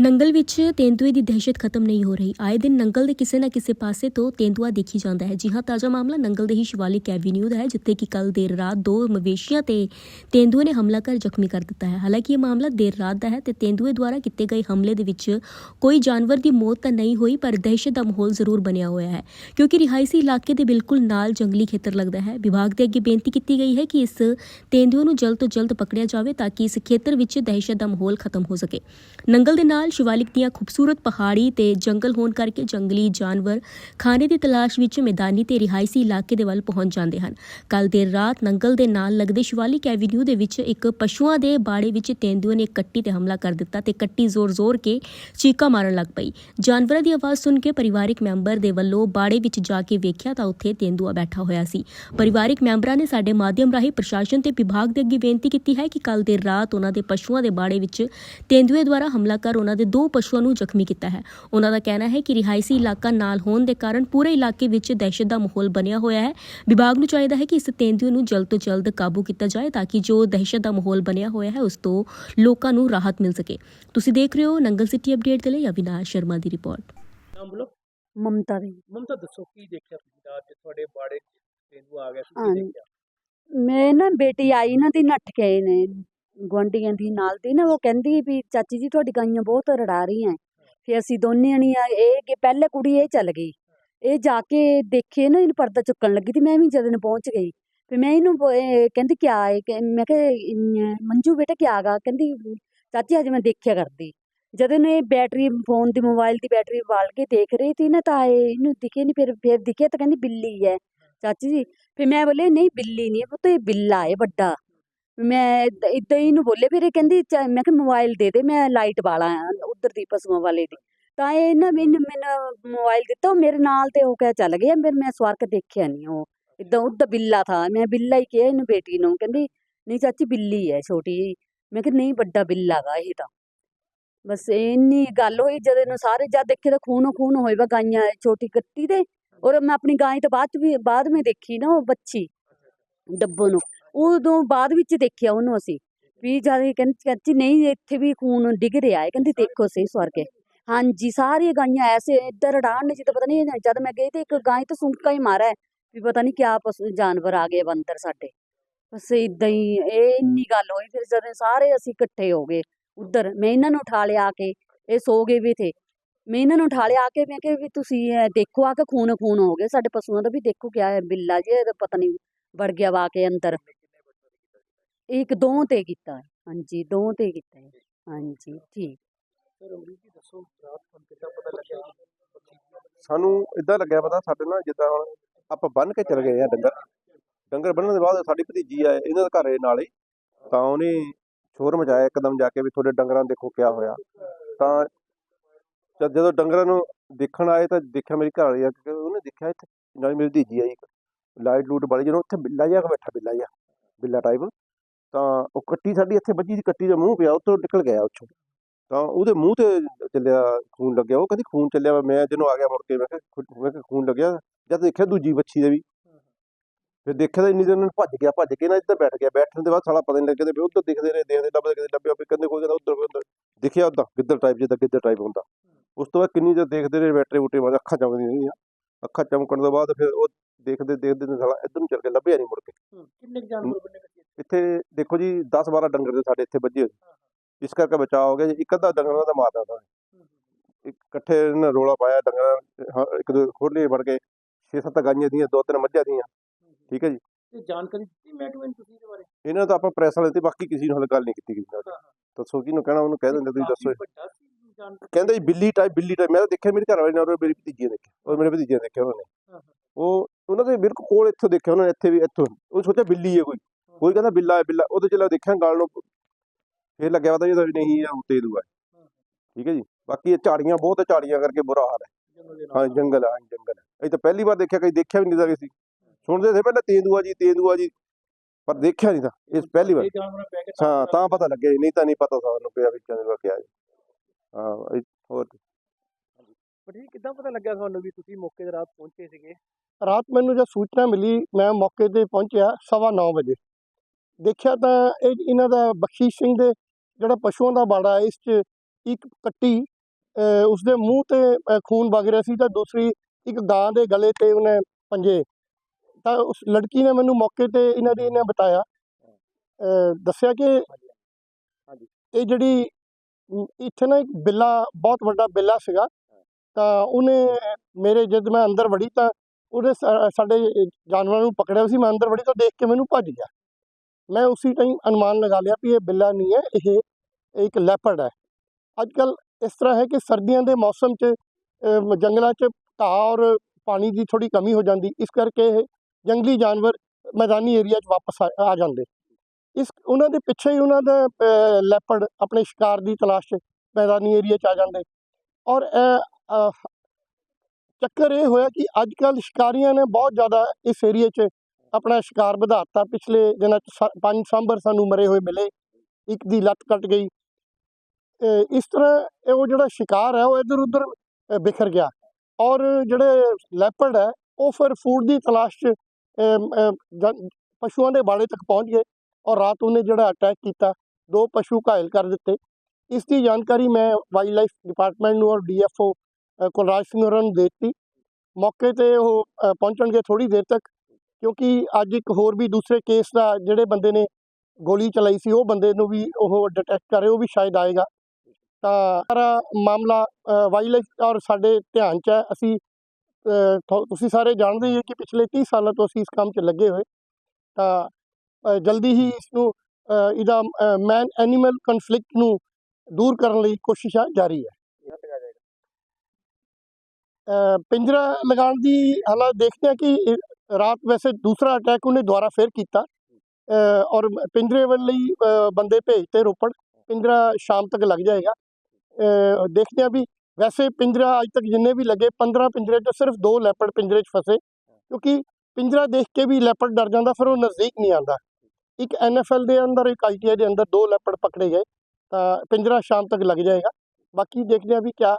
ਨੰਗਲ ਵਿੱਚ ਤੇਂਦੂਏ ਦੀ ਦਹਿਸ਼ਤ ਖਤਮ ਨਹੀਂ ਹੋ ਰਹੀ। ਆਏ ਦਿਨ ਨੰਗਲ ਦੇ ਕਿਸੇ ਨਾ ਕਿਸੇ ਪਾਸੇ ਤੋਂ ਤੇਂਦੂਆ ਦੇਖੀ ਜਾਂਦਾ ਹੈ। ਜੀ ਹਾਂ, ਤਾਜ਼ਾ ਮਾਮਲਾ ਨੰਗਲ ਦੇ ਹੀ ਸ਼ਿਵਾਲਿਕ ਐਵੀਨਿਊ ਦਾ ਹੈ, ਜਿੱਥੇ ਕਿ ਕੱਲ ਦੇਰ ਰਾਤ ਦੋ ਮਵੇਸ਼ੀਆਂ ਤੇ ਤੇਂਦੂਏ ਨੇ ਹਮਲਾ ਕਰ ਜ਼ਖਮੀ ਕਰ ਦਿੱਤਾ ਹੈ। ਹਾਲਾਂਕਿ ਇਹ ਮਾਮਲਾ ਦੇਰ ਰਾਤ ਦਾ ਹੈ ਤੇ ਤੇਂਦੂਏ ਦੁਆਰਾ ਕੀਤੇ ਗਏ ਹਮਲੇ ਦੇ ਵਿੱਚ ਕੋਈ ਜਾਨਵਰ ਦੀ ਮੌਤ ਤਾਂ ਨਹੀਂ ਹੋਈ, ਪਰ ਦਹਿਸ਼ਤ ਦਾ ਮਾਹੌਲ ਜ਼ਰੂਰ ਬਣਿਆ ਹੋਇਆ ਹੈ। ਕਿਉਂਕਿ ਰਿਹਾਇਸ਼ੀ ਇਲਾਕੇ ਦੇ ਬਿਲਕੁਲ ਨਾਲ ਜੰਗਲੀ ਖੇਤਰ ਲੱਗਦਾ ਹੈ। ਵਿਭਾਗ ਦੇ ਅੱਗੇ ਬੇਨਤੀ ਕੀਤੀ ਗਈ ਹੈ ਕਿ ਇਸ ਤੇਂਦੂਏ ਨੂੰ ਜਲਦ ਤੋਂ ਜਲਦ ਪਕੜਿਆ ਜਾਵੇ ਤਾਂ ਕਿ ਇਸ ਖੇਤਰ ਵਿੱਚ ਦਹਿਸ਼ਤ ਦਾ ਮਾਹੌਲ ਖਤਮ ਹੋ ਸਕੇ। ਨੰਗਲ ਦੇ ਨਾਲ ਸ਼ਿਵਾਲਿਕ ਦੀਆਂ ਖੂਬਸੂਰਤ ਪਹਾੜੀ ਤੇ ਜੰਗਲ ਹੋਣ ਕਰਕੇ ਜੰਗਲੀ ਜਾਨਵਰ ਖਾਣੇ ਦੀ ਤਲਾਸ਼ ਵਿੱਚ ਮੈਦਾਨੀ ਤੇ ਰਿਹਾਇਸ਼ੀ ਇਲਾਕੇ ਦੇ ਵੱਲ ਪਹੁੰਚ ਜਾਂਦੇ ਹਨ। ਕੱਲ ਦੇਰ ਰਾਤ ਨੰਗਲ ਦੇ ਨਾਲ ਲੱਗਦੇ ਸ਼ਿਵਾਲਿਕ ਐਵੀਨਿਊ ਦੇ ਵਿੱਚ ਇੱਕ ਪਸ਼ੂਆਂ ਦੇ ਬਾੜੇ ਵਿੱਚ ਤੇਂਦੂਏ ਨੇ ਕੱਟੀ ਤੇ ਹਮਲਾ ਕਰ ਦਿੱਤਾ ਤੇ ਕੱਟੀ ਜ਼ੋਰ-ਜ਼ੋਰ ਕੇ ਚੀਕਾਂ ਮਾਰਨ ਲੱਗ ਪਈ। ਜਾਨਵਰਾਂ ਦੀ ਆਵਾਜ਼ ਸੁਣ ਕੇ ਪਰਿਵਾਰਕ ਮੈਂਬਰ ਦੇ ਵੱਲੋਂ ਬਾੜੇ ਵਿੱਚ ਜਾ ਕੇ ਵੇਖਿਆ ਤਾਂ ਉੱਥੇ ਤੇਂਦੂਆ ਬੈਠਾ ਹੋਇਆ ਸੀ। ਪਰਿਵਾਰਕ ਮੈਂਬਰਾਂ ਨੇ ਸਾਡੇ ਮਾਧਿਅਮ ਰਾਹੀਂ ਪ੍ਰਸ਼ਾਸਨ ਤੇ ਵਿਭਾਗ ਦੇ ਅੱਗੇ ਬੇਨਤੀ ਕੀਤੀ ਹੈ ਕਿ ਕੱਲ ਦੇਰ ਰਾਤ ਉਹਨਾਂ ਦੇ ਪਸ਼ੂਆਂ ਦੇ ਬਾੜੇ ਵਿੱਚ ਤੇਂਦੂਏ ਦੁਆਰਾ ਹਮਲਾ ਕਰ ਉਹਨਾਂ ਦੇ ਦੋ ਪਸ਼ੂਆਂ ਨੂੰ ਜ਼ਖਮੀ ਕੀਤਾ ਹੈ। ਉਹਨਾਂ ਦਾ ਕਹਿਣਾ ਹੈ ਕਿ ਰਿਹਾਇਸ਼ੀ ਇਲਾਕਾ ਨਾਲ ਹੋਣ ਦੇ ਕਾਰਨ ਪੂਰੇ ਇਲਾਕੇ ਵਿੱਚ ਦਹਿਸ਼ਤ ਦਾ ਮਾਹੌਲ ਬਣਿਆ ਹੋਇਆ ਹੈ। ਵਿਭਾਗ ਨੂੰ ਚਾਹੀਦਾ ਹੈ ਕਿ ਇਸ ਤੇਂਦੂਏ ਨੂੰ ਜਲਦ ਤੋਂ ਜਲਦ ਕਾਬੂ ਕੀਤਾ ਜਾਏ ਤਾਂ ਕਿ ਜੋ ਦਹਿਸ਼ਤ ਦਾ ਮਾਹੌਲ ਬਣਿਆ ਹੋਇਆ ਹੈ ਉਸ ਤੋਂ ਲੋਕਾਂ ਨੂੰ ਰਾਹਤ ਮਿਲ ਸਕੇ। ਤੁਸੀਂ ਦੇਖ ਰਹੇ ਹੋ ਨੰਗਲ ਸਿਟੀ ਅਪਡੇਟ ਦੇ ਲਈ ਅਵਿਨਾਸ਼ ਸ਼ਰਮਾ ਦੀ ਰਿਪੋਰਟ। ਨਾਮ ਬੋਲੋ। ਮਮਤਾ ਦੀ। ਮਮਤਾ ਦੱਸੋ ਕੀ ਦੇਖਿਆ ਤੁਸੀਂ ਰਾਤ ਤੁਹਾਡੇ ਬਾੜੇ 'ਚ? ਤੇਂਦੂਆ ਆ ਗਿਆ ਸੀ। ਕੀ ਦੇਖਿਆ? ਮੈਂ ਨਾ ਬੇਟੀ ਆਈ ਨਾ ਦੀ ਨੱਠ ਕੇ ਆਏ ਨੇ। ਗੁਆਂਢੀਆਂ ਦੀ ਨਾਲ ਦੀ ਨਾ, ਉਹ ਕਹਿੰਦੀ ਵੀ ਚਾਚੀ ਜੀ ਤੁਹਾਡੀ ਗਾਈਆਂ ਬਹੁਤ ਰੜਾ ਰਹੀਆਂ। ਫਿਰ ਅਸੀਂ ਦੋਨੇ ਜਣੀਆਂ ਇਹ ਕਿ ਪਹਿਲੇ ਕੁੜੀ ਇਹ ਚੱਲ ਗਈ। ਇਹ ਜਾ ਕੇ ਦੇਖੇ ਨਾ, ਇਹਨੂੰ ਪਰਦਾ ਚੁੱਕਣ ਲੱਗੀ ਤੇ ਮੈਂ ਵੀ ਜਦੋਂ ਨੂੰ ਪਹੁੰਚ ਗਈ। ਫਿਰ ਮੈਂ ਇਹਨੂੰ ਕਹਿੰਦੀ, ਕਿਆ ਹੈ ਮੈਂ ਕਿਹਾ ਮੰਜੂ ਬੇਟਾ, ਕਿਆ ਗਾ? ਕਹਿੰਦੀ, ਚਾਚੀ, ਅੱਜ ਮੈਂ ਦੇਖਿਆ ਕਰਦੀ। ਜਦੋਂ ਨੇ ਇਹ ਬੈਟਰੀ ਫੋਨ ਦੀ ਮੋਬਾਈਲ ਦੀ ਬੈਟਰੀ ਬਾਲ ਕੇ ਦੇਖ ਰਹੀ ਸੀ ਨਾ, ਤਾਂ ਇਹਨੂੰ ਦਿਖੇ ਨਹੀਂ ਫਿਰ ਫਿਰ ਦਿਖੇ ਤਾਂ ਕਹਿੰਦੀ, ਬਿੱਲੀ ਹੈ। ਚਾਚੀ ਜੀ। ਫਿਰ ਮੈਂ ਬੋਲੇ ਨਹੀਂ, ਬਿੱਲੀ ਨਹੀਂ ਪੁੱਤ, ਇਹ ਬਿੱਲਾ ਹੈ ਵੱਡਾ। ਮੈਂ ਇਦਾਂ ਹੀ ਨੂੰ ਬੋਲੇ ਫਿਰ ਇਹ ਕਹਿੰਦੀ ਚੱਲ ਮੈਂ ਕਿ ਮੋਬਾਈਲ ਦੇ ਦੇ, ਮੈਂ ਲਾਈਟ ਵਾਲਾ, ਉਧਰ ਦੀ ਪਸ਼ੂਆਂ ਵਾਲੇ ਦੀ। ਤਾਂ ਇਹ ਨਾ ਮੈਨੂੰ ਮੈਨੂੰ ਮੋਬਾਈਲ ਦਿੱਤਾ ਮੇਰੇ ਨਾਲ ਤੇ ਉਹ ਕਹਿ ਚੱਲ ਗਿਆ, ਫਿਰ ਮੈਂ ਸਵਾਰ ਕੇ ਦੇਖਿਆ ਨਹੀਂ ਉਹ। ਇਦਾਂ ਉੱਧਰ ਬਿੱਲਾ ਥਾ, ਮੈਂ ਬਿੱਲਾ ਹੀ ਕਿਹਾ ਇਹਨੂੰ ਬੇਟੀ ਨੂੰ, ਕਹਿੰਦੀ, ਨਹੀਂ ਚਾਚੀ ਬਿੱਲੀ ਹੈ ਛੋਟੀ ਜਿਹੀ। ਮੈਂ ਕਿ ਨਹੀਂ, ਵੱਡਾ ਬਿੱਲਾ ਗਾ ਇਹ ਤਾਂ। ਬਸ ਇੰਨੀ ਗੱਲ ਹੋਈ, ਜਦੋਂ ਇਹਨੂੰ ਸਾਰੇ, ਜਦ ਦੇਖੇ ਤਾਂ ਖੂਨ ਖੂਨ ਹੋਏਗਾ ਗਾਈਆਂ ਛੋਟੀ ਕੱਟੀ ਦੇ। ਔਰ ਮੈਂ ਆਪਣੀ ਗਾਂ ਤੋਂ ਬਾਅਦ ਚ ਵੀ, ਬਾਅਦ ਵਿੱਚ ਦੇਖੀ ਨਾ ਉਹ ਬੱਚੀ ਡੱਬੋ ਨੂੰ। ਉਦੋਂ ਬਾਅਦ ਵਿੱਚ ਦੇਖਿਆ ਉਹਨੂੰ ਅਸੀਂ, ਵੀ ਜਦ ਇਹ ਕਹਿੰਦੀ ਚਾਚੀ ਨਹੀਂ ਇੱਥੇ ਵੀ ਖੂਨ ਡਿੱਗ ਰਿਹਾ ਹੈ। ਕਹਿੰਦੀ ਦੇਖੋ ਸਹੀ ਸਵਰਕੇ ਹਾਂਜੀ, ਸਾਰੀਆਂ ਗਾਈਆਂ ਐਸੇ ਇੱਧਰ ਰੜਾਣ ਨੇ, ਜਿੱਦਾਂ ਪਤਾ ਨਹੀਂ ਜਦ ਮੈਂ ਗਈ ਤੇ ਇੱਕ ਗਾਂ ਤੇ ਸੁੰਕਾ ਹੀ ਮਾਰਾ ਹੈ, ਵੀ ਪਤਾ ਨਹੀਂ ਕਿਆ ਪਸ਼ੂ, ਜਾਨਵਰ ਆ ਗਏ ਬੰਦਰ ਸਾਡੇ। ਬਸ ਇਦਾਂ ਹੀ, ਇਹ ਇੰਨੀ ਗੱਲ ਹੋਈ, ਫਿਰ ਜਦੋਂ ਸਾਰੇ ਅਸੀਂ ਇਕੱਠੇ ਹੋ ਗਏ ਉੱਧਰ, ਮੈਂ ਇਹਨਾਂ ਨੂੰ ਉਠਾ ਲਿਆ ਕੇ, ਇਹ ਸੋ ਗਏ ਵੀ ਥੇ ਮੈਂ ਇਹਨਾਂ ਨੂੰ ਉਠਾ ਲਿਆ ਕੇ, ਮੈਂ ਕਿਹਾ ਵੀ ਤੁਸੀਂ ਦੇਖੋ ਆ ਕੇ ਖੂਨ ਖੂਨ ਹੋ ਗਏ ਸਾਡੇ ਪਸ਼ੂਆਂ ਦਾ ਵੀ ਦੇਖੋ ਕਿਆ ਹੈ ਬਿੱਲਾ ਜੇ ਇਹ ਪਤਾ ਨਹੀਂ ਵੜ ਗਿਆ ਵਾ ਕੇ ਅੰਦਰ। ਇੱਕ ਦੋ ਤੇ ਕੀਤਾ ਹੈ। ਹਾਂਜੀ ਦੋ ਤੇ ਕੀਤਾ ਹੈ। ਹਾਂਜੀ, ਠੀਕ। ਸਰ, ਅਮਰੀਕ ਜੀ ਦੱਸੋ, ਰਾਤ ਤੁਹਾਨੂੰ ਕਿੱਦਾਂ ਪਤਾ ਲੱਗਿਆ ਸਾਨੂੰ ਇਦਾਂ ਲੱਗਿਆ ਪਤਾ, ਸਾਡੇ ਨਾਲ ਜਿੱਦਾਂ ਹੁਣ ਆਪਾਂ ਬੰਨ ਕੇ ਚਲ ਗਏ ਆ ਡੰਗਰ। ਡੰਗਰ ਬੰਨਣ ਦੇ ਬਾਅਦ ਸਾਡੀ ਭਤੀਜੀ ਆ ਇਹਨਾਂ ਦੇ ਘਰੇ ਨਾਲ। ਤਾਂ ਉਹਨੇ ਸ਼ੋਰ ਮਚਾਇਆ ਇੱਕਦਮ ਜਾ ਕੇ ਵੀ ਤੁਹਾਡੇ ਡੰਗਰਾਂ ਦੇਖੋ ਕਿਆ ਹੋਇਆ। ਤਾਂ ਜਦ ਜਦੋਂ ਡੰਗਰਾਂ ਨੂੰ ਦੇਖਣ ਆਏ ਤਾਂ ਦੇਖਿਆ ਮੇਰੀ ਘਰ ਵਾਲੀ ਆ ਕਿ ਉਹਨੇ ਦੇਖਿਆ ਇੱਥੇ ਨਾਲ ਮੇਰੀ ਭਤੀਜੀ ਆਈ ਇੱਕ। ਲਾਈਟ ਲੂਟ ਵਾਲੀ ਜਦੋਂ ਉੱਥੇ ਬਿੱਲਾ ਜਿਹਾ ਬੈਠਾ, ਬਿੱਲਾ ਜਿਹਾ, ਬਿੱਲਾ ਟਾਈਪ ਤਾਂ ਉਹ ਕੱਟੀ ਸਾਡੀ ਇੱਥੇ ਵੱਜੀ ਦੀ ਕੱਟੀ ਦਾ ਮੂੰਹ ਪਿਆ ਉੱਥੋਂ ਨਿਕਲ ਗਿਆ ਉੱਥੋਂ। ਤਾਂ ਉਹਦੇ ਮੂੰਹ ਤੇ ਚੱਲਿਆ ਖੂਨ ਲੱਗਿਆ ਉਹ ਕਹਿੰਦੀ ਖੂਨ ਚੱਲਿਆ ਵਾ। ਮੈਂ ਜਦੋਂ ਆ ਗਿਆ ਮੁੜ ਕੇ ਮੈਂ ਕਿਹਾ ਮੈਂ ਕਿਹਾ ਖੂਨ ਲੱਗਿਆ। ਜਦ ਦੇਖਿਆ ਦੂਜੀ ਬੱਚੀ ਦੇ ਵੀ। ਫਿਰ ਦੇਖਿਆ ਤਾਂ ਇੰਨੀ ਦੇਰ ਨੂੰ ਭੱਜ ਗਿਆ ਭੱਜ ਕੇ ਨਾ ਇੱਧਰ ਬੈਠ ਗਿਆ। ਬੈਠਣ ਦੇ ਬਾਅਦ ਸਾਲਾ ਪਤਾ ਨਹੀਂ ਲੱਗਦਾ ਵੀ ਉੱਧਰ ਦਿਖਦੇ ਰਹੇ ਦੇਖਦੇ ਲੱਭਦੇ ਕਿਤੇ ਲੱਭਿਆ ਵੀ ਕਹਿੰਦੇ ਕੋਈ ਕਹਿੰਦਾ ਉੱਧਰ ਉੱਧਰ। ਦਿਖਿਆ ਉਦਾਂ ਗਿੱਦੜ ਟਾਈਪ ਜਿੱਦਾਂ ਗਿੱਦੜ ਟਾਈਪ ਹੁੰਦਾ। ਉਸ ਤੋਂ ਬਾਅਦ ਕਿੰਨੀ ਦੇਰ ਦੇਖਦੇ ਰਹੇ ਬੈਟਰੀ ਬੂਟੇ ਬਾਅਦ ਅੱਖਾਂ ਚਮਕਦੀਆਂ ਰਹੀਆਂ ਅੱਖਾਂ ਚਮਕਣ ਤੋਂ ਬਾਅਦ ਫਿਰ ਉਹ ਦੇਖਦੇ ਦੇਖਦੇ ਸਾਲਾ ਇੱਧਰ ਨੂੰ ਚੱਲ ਕੇ ਲੱਭਿਆ ਨਹੀਂ ਮੁੜ ਕੇ। ਕਿੰਨੇ ਜਾਨਵਰ ਬੰਨੇ ਇੱਥੇ ਦੇਖੋ ਜੀ 10 12 ਡੰਗਰ ਦੇ ਸਾਡੇ ਇੱਥੇ ਵੱਜੇ ਹੋਏ। ਇਸ ਕਰਕੇ ਬਚਾਅ ਹੋ ਗਿਆ ਜੀ। ਇੱਕ ਅੱਧਾ ਡੰਗਰ ਦਾ ਮਾਰਦਾ ਤਾਂ ਇਕੱਠੇ ਨੇ ਰੋਲਾ ਪਾਇਆ ਡੰਗਰਾਂ ਇੱਕ ਦੋ ਖੋਲੇ ਵੜ ਕੇ ਛੇ ਸੱਤ ਗਾਈਆਂ ਦੀਆਂ ਦੋ ਤਿੰਨ ਮੱਝਾਂ ਦੀਆਂ। ਠੀਕ ਹੈ ਜੀ। ਤੇ ਜਾਣਕਾਰੀ ਦਿੱਤੀ ਮੈਟੂ ਨੂੰ ਤੁਸੀਂ ਇਹਦੇ ਬਾਰੇ? ਇਹਨਾਂ ਤਾਂ ਆਪਾਂ ਪ੍ਰੈਸ ਵਾਲੇ ਤੇ ਬਾਕੀ ਕਿਸੇ ਨੂੰ ਹਾਲੇ ਗੱਲ ਨਹੀਂ ਕੀਤੀ ਕਿਸੇ ਨਾਲ। ਦੱਸੋ ਕਿਹਨੂੰ ਕਹਿਣਾ ਉਹਨੂੰ ਕਹਿ ਦਿੰਦੇ ਤੁਸੀਂ ਦੱਸੋ। ਕਹਿੰਦਾ ਜੀ ਬਿੱਲੀ ਟਾਈਪ ਬਿੱਲੀ ਟਾਈਪ ਮੈਂ ਤਾਂ ਦੇਖਿਆ ਮੇਰੇ ਘਰ ਵਾਲੇ ਨੇ ਔਰ ਮੇਰੀ ਭਤੀਜੀ ਨੇ ਦੇਖਿਆ। ਔਰ ਮੇਰੇ ਭਤੀਜੇ ਨੇ ਦੇਖਿਆ ਉਹਨਾਂ ਨੇ। ਉਹ ਉਹਨਾਂ ਦੇ ਬਿਲਕੁਲ ਕੋਲ ਇੱਥੋਂ ਦੇਖਿਆ ਉਹਨਾਂ ਨੇ ਇੱਥੇ ਵੀ ਇੱਥੋਂ। ਉਹ ਸੋਚਿਆ ਬਿੱਲੀ ਹੈ ਕੋਈ। ਕੋਈ ਕਹਿੰਦਾ ਬਿੱਲਾ ਬਿੱਲਾ ਉਹਦੇ ਚਲਾ ਦੇਖਿਆ ਗਾਲ ਨੂੰ। ਫੇਰ ਲੱਗਿਆ ਪਤਾ ਜੀ ਨਹੀਂ ਇਹ ਤੇਦੂ ਹੈ ਠੀਕ ਹੈ ਜੀ? ਬਾਕੀ ਇਹ ਝਾੜੀਆਂ, ਬਹੁਤ ਝਾੜੀਆਂ ਕਰਕੇ ਬੁਰਾ ਹਾਲ ਹੈ। ਹਾਂ, ਜੰਗਲ ਹਾਂ ਜੰਗਲ ਹੈ। ਤਾਂ ਪਹਿਲੀ ਵਾਰ ਦੇਖਿਆ ਕਈ ਦੇਖਿਆ ਵੀ ਨਹੀਂ ਤਾਂ ਸੀ ਸੁਣਦੇ ਸੀ ਪਹਿਲਾਂ ਤੇਂਦੂਆ ਜੀ ਤੇਂਦੂਆ ਜੀ, ਪਰ ਦੇਖਿਆ ਨਹੀਂ ਤਾਂ। ਇਸ ਪਹਿਲੀ ਵਾਰ। ਹਾਂ, ਤਾਂ ਪਤਾ ਲੱਗਿਆ ਨਹੀਂ ਤਾਂ ਨਹੀਂ ਪਤਾ ਸਾਨੂੰ ਪਿਆ ਵੀ ਕਿਵੇਂ ਕਿਹਾ ਜੀ ਹਾਂ। ਹੋਰ ਪਰ ਜੀ ਕਿੱਦਾਂ ਪਤਾ ਲੱਗਿਆ ਤੁਹਾਨੂੰ ਵੀ ਤੁਸੀਂ ਮੌਕੇ ਤੇ ਰਾਤ ਪਹੁੰਚੇ ਸੀਗੇ? ਰਾਤ ਮੈਨੂੰ ਜਦ ਸੂਚਨਾ ਮਿਲੀ, ਮੈਂ ਮੌਕੇ ਤੇ ਪਹੁੰਚਿਆ ਸਵਾ ਨੌ ਵਜੇ। ਦੇਖਿਆ ਤਾਂ ਇਹ ਇਹਨਾਂ ਦਾ ਬਖਸ਼ੀਸ਼ ਸਿੰਘ ਦੇ ਜਿਹੜਾ ਪਸ਼ੂਆਂ ਦਾ ਬਾੜਾ ਇਸ 'ਚ ਇੱਕ ਕੱਟੀ ਅਹ ਉਸਦੇ ਮੂੰਹ ਤੇ ਖੂਨ ਵਗ ਰਿਹਾ ਸੀ ਤਾਂ ਦੂਸਰੀ ਇੱਕ ਗਾਂ ਦੇ ਗਲੇ ਤੇ ਉਹਨੇ ਪੰਜੇ। ਤਾਂ ਉਸ ਲੜਕੀ ਨੇ ਮੈਨੂੰ ਮੌਕੇ ਤੇ ਇਹਨਾਂ ਦੀ ਇਹਨੇ ਬਤਾਇਆ। ਦੱਸਿਆ ਕਿ। ਇਹ ਜਿਹੜੀ ਇੱਥੇ ਨਾ ਇੱਕ ਬਿੱਲਾ ਬਹੁਤ ਵੱਡਾ ਬਿੱਲਾ ਸੀਗਾ। ਤਾਂ ਉਹਨੇ ਮੇਰੇ ਜਦ ਮੈਂ ਅੰਦਰ ਵੜੀ ਤਾਂ ਉਹਦੇ ਸਾਡੇ ਜਾਨਵਰਾਂ ਨੂੰ ਪਕੜਿਆ ਸੀ ਮੈਂ ਅੰਦਰ ਵੜੀ ਤਾਂ ਦੇਖ ਕੇ ਮੈਨੂੰ ਭੱਜ ਗਿਆ। ਮੈਂ ਉਸੇ ਟਾਈਮ ਅਨੁਮਾਨ ਲਗਾ ਲਿਆ ਵੀ ਇਹ ਬਿੱਲਾ ਨਹੀਂ ਹੈ, ਇਹ ਇੱਕ ਲੈਪਰਡ ਹੈ। ਅੱਜ ਕੱਲ ਇਸ ਤਰ੍ਹਾਂ ਹੈ ਕਿ ਸਰਦੀਆਂ ਦੇ ਮੌਸਮ 'ਚ ਜੰਗਲਾਂ 'ਚ ਘਾਹ ਔਰ ਪਾਣੀ ਦੀ ਥੋੜੀ ਕਮੀ ਹੋ ਜਾਂਦੀ, ਇਸ ਕਰਕੇ ਇਹ ਜੰਗਲੀ ਜਾਨਵਰ ਮੈਦਾਨੀ ਏਰੀਆ 'ਚ ਵਾਪਸ ਆ ਆ ਜਾਂਦੇ। ਇਸ, ਉਹਨਾਂ ਦੇ ਪਿੱਛੇ ਹੀ ਉਹਨਾਂ ਦਾ ਲੈਪਰਡ ਆਪਣੇ ਸ਼ਿਕਾਰ ਦੀ ਤਲਾਸ਼ 'ਚ ਮੈਦਾਨੀ ਏਰੀਆ 'ਚ ਆ ਜਾਂਦੇ। ਔਰ ਚੱਕਰ ਇਹ ਹੋਇਆ ਕਿ ਅੱਜ ਕੱਲ ਸ਼ਿਕਾਰੀਆਂ ਨੇ ਬਹੁਤ ਜ਼ਿਆਦਾ ਇਸ ਏਰੀਏ 'ਚ ਆਪਣਾ ਸ਼ਿਕਾਰ ਵਧਾਤਾ। ਪਿਛਲੇ ਦਿਨਾਂ 'ਚ ਸਾ- ਪੰਜ ਸਾਂਭਰ ਸਾਨੂੰ ਮਰੇ ਹੋਏ ਮਿਲੇ। ਇੱਕ ਦੀ ਲੱਤ ਕੱਟ ਗਈ। ਇਸ ਤਰ੍ਹਾਂ ਉਹ ਜਿਹੜਾ ਸ਼ਿਕਾਰ ਹੈ, ਉਹ ਇੱਧਰ ਉੱਧਰ ਬਿਖਰ ਗਿਆ। ਔਰ ਜਿਹੜੇ ਲੈਪਰਡ ਹੈ, ਉਹ ਫਿਰ ਫੂਡ ਦੀ ਤਲਾਸ਼ 'ਚ ਪਸ਼ੂਆਂ ਦੇ ਬਾੜੇ ਤੱਕ ਪਹੁੰਚ ਗਏ ਔਰ ਰਾਤ ਉਹਨੇ ਜਿਹੜਾ ਅਟੈਕ ਕੀਤਾ, ਦੋ ਪਸ਼ੂ ਘਾਇਲ ਕਰ ਦਿੱਤੇ। ਇਸ ਦੀ ਜਾਣਕਾਰੀ ਮੈਂ ਵਾਈਲਡ ਲਾਈਫ ਡਿਪਾਰਟਮੈਂਟ ਨੂੰ ਔਰ ਡੀਐਫਓ ਕੁਲਰਾਜ ਸਿੰਘ ਹੋਰਾਂ ਨੂੰ ਦੇ ਦਿੱਤੀ। ਮੌਕੇ ਤੇ ਉਹ ਪਹੁੰਚਣਗੇ ਥੋੜੀ ਦੇਰ ਤੱਕ। ਕਿਉਂਕਿ ਅੱਜ ਇੱਕ ਹੋਰ ਵੀ ਦੂਸਰੇ ਕੇਸ ਦਾ ਜਿਹੜੇ ਬੰਦੇ ਨੇ ਗੋਲੀ ਚਲਾਈ ਸੀ, ਉਹ ਬੰਦੇ ਨੂੰ ਵੀ ਉਹ ਡਿਟੈਕਟ ਕਰੇ ਉਹ ਵੀ ਸ਼ਾਇਦ ਆਏਗਾ। ਤਾਂ ਸਾਰਾ ਮਾਮਲਾ ਵਾਈਲਡ ਲਾਈਫ ਔਰ ਸਾਡੇ ਧਿਆਨ 'ਚ ਹੈ। ਅਸੀਂ ਤੁਸੀਂ ਸਾਰੇ ਜਾਣਦੇ ਹੀ ਹੋ ਕਿ ਪਿਛਲੇ 30 ਸਾਲਾਂ ਤੋਂ ਅਸੀਂ ਇਸ ਕੰਮ 'ਚ ਲੱਗੇ ਹੋਏ। ਤਾਂ ਜਲਦੀ ਹੀ ਇਸ ਨੂੰ ਇਹਦਾ ਮੈਨ ਐਨੀਮਲ ਕਨਫਲਿਕਟ ਨੂੰ ਦੂਰ ਕਰਨ ਲਈ ਕੋਸ਼ਿਸ਼ਾਂ ਜਾਰੀ ਹੈ। ਪਿੰਜਰਾ ਲਗਾਉਣ ਦੀ ਹਾਲਾਤ ਦੇਖਦੇ ਹਾਂ ਕਿ ਰਾਤ ਵੈਸੇ ਦੂਸਰਾ ਅਟੈਕ ਉਹਨੇ ਦੁਬਾਰਾ ਫਿਰ ਕੀਤਾ। ਔਰ ਪਿੰਜਰੇ ਵੱਲ ਲਈ ਬੰਦੇ ਭੇਜਤੇ ਰੋਪੜ। ਪਿੰਜਰਾ ਸ਼ਾਮ ਤੱਕ ਲੱਗ ਜਾਏਗਾ। ਦੇਖਦੇ ਹਾਂ ਵੀ ਵੈਸੇ ਪਿੰਜਰਾ ਅੱਜ ਤੱਕ ਜਿੰਨੇ ਵੀ ਲੱਗੇ 15 ਪਿੰਜਰੇ ਤੋਂ ਸਿਰਫ ਦੋ ਲੈਪਰਡ ਪਿੰਜਰੇ 'ਚ ਫਸੇ। ਕਿਉਂਕਿ ਪਿੰਜਰਾ ਦੇਖ ਕੇ ਵੀ ਲੈਪਰਡ ਡਰ ਜਾਂਦਾ, ਫਿਰ ਉਹ ਨਜ਼ਦੀਕ ਨਹੀਂ ਆਉਂਦਾ। ਇੱਕ ਐਨਐਫਐਲ ਦੇ ਅੰਦਰ, ਇੱਕ ਆਈਟੀਆਈ ਦੇ ਅੰਦਰ ਦੋ ਲੈਪਰਡ ਪਕੜੇ ਗਏ, ਤਾਂ ਪਿੰਜਰਾ ਸ਼ਾਮ ਤੱਕ ਲੱਗ ਜਾਏਗਾ। ਬਾਕੀ ਦੇਖਦੇ ਹਾਂ ਵੀ ਕਿਆ